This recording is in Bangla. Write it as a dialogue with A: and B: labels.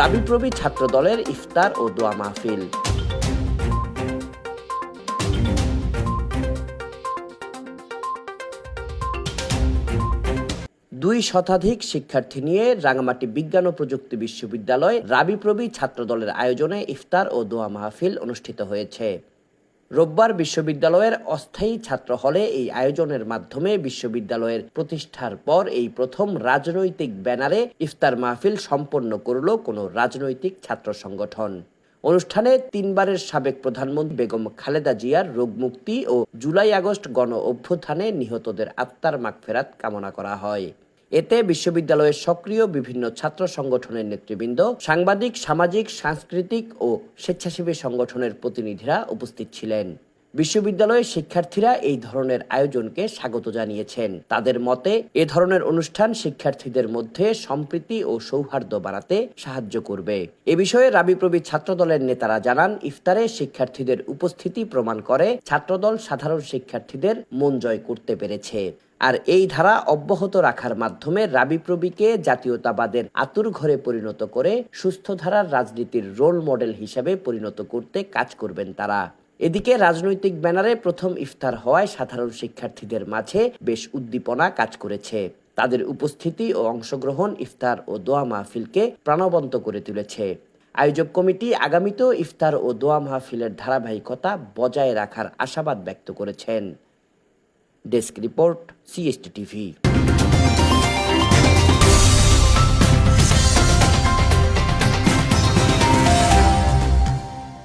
A: রাবিপ্রবি ছাত্র দলের ইফতার ও দোয়া মাহফিল। দুই শতাধিক শিক্ষার্থী নিয়ে রাঙামাটি বিজ্ঞান ও প্রযুক্তি বিশ্ববিদ্যালয় রাবিপ্রবি ছাত্র দলের আয়োজনে ইফতার ও দোয়া মাহফিল অনুষ্ঠিত হয়েছে। রোববার বিশ্ববিদ্যালয়ের অস্থায়ী ছাত্র হলে এই আয়োজনের মাধ্যমে বিশ্ববিদ্যালয়ের প্রতিষ্ঠার পর এই প্রথম রাজনৈতিক ব্যানারে ইফতার মাহফিল সম্পন্ন করল কোনো রাজনৈতিক ছাত্র সংগঠন। অনুষ্ঠানে তিনবারের সাবেক প্রধানমন্ত্রী বেগম খালেদা জিয়ার রোগমুক্তি ও জুলাই আগস্ট গণ অভ্যুত্থানে নিহতদের আত্মার মাগফেরাত কামনা করা হয়। এতে বিশ্ববিদ্যালয়ের সক্রিয় বিভিন্ন ছাত্র সংগঠনের নেতৃবৃন্দ, সাংবাদিক, সামাজিক, সাংস্কৃতিক ও স্বেচ্ছাসেবী সংগঠনের প্রতিনিধিরা উপস্থিত ছিলেন। বিশ্ববিদ্যালয়ের শিক্ষার্থীরা এই ধরনের আয়োজনকে স্বাগত জানিয়েছেন। তাদের মতে, এ ধরনের অনুষ্ঠান শিক্ষার্থীদের মধ্যে সম্প্রীতি ও সৌহার্দ্য বাড়াতে সাহায্য করবে। এ বিষয়ে রাবিপ্রবি ছাত্রদলের নেতারা জানান, ইফতারে শিক্ষার্থীদের উপস্থিতি প্রমাণ করে ছাত্রদল সাধারণ শিক্ষার্থীদের মন জয় করতে পেরেছে। আর এই ধারা অব্যাহত রাখার মাধ্যমে রাবি রাবিপ্রবিকে জাতীয়তাবাদের আতুর ঘরে পরিণত করে সুস্থ ধারার রাজনীতির রোল মডেল হিসেবে পরিণত করতে কাজ করবেন তারা। এদিকে রাজনৈতিক ব্যানারে প্রথম ইফতার হওয়ায় সাধারণ শিক্ষার্থীদের মাঝে বেশ উদ্দীপনা কাজ করেছে। তাদের উপস্থিতি ও অংশগ্রহণ, ইফতার ও দোয়া মাহফিলকে প্রাণবন্ত করে তুলেছে। আয়োজক কমিটি আগামীতেও ইফতার ও দোয়া মাহফিলের ধারাবাহিকতা বজায় রাখার আশাবাদ ব্যক্ত করেছেন। Desk report, CST TV.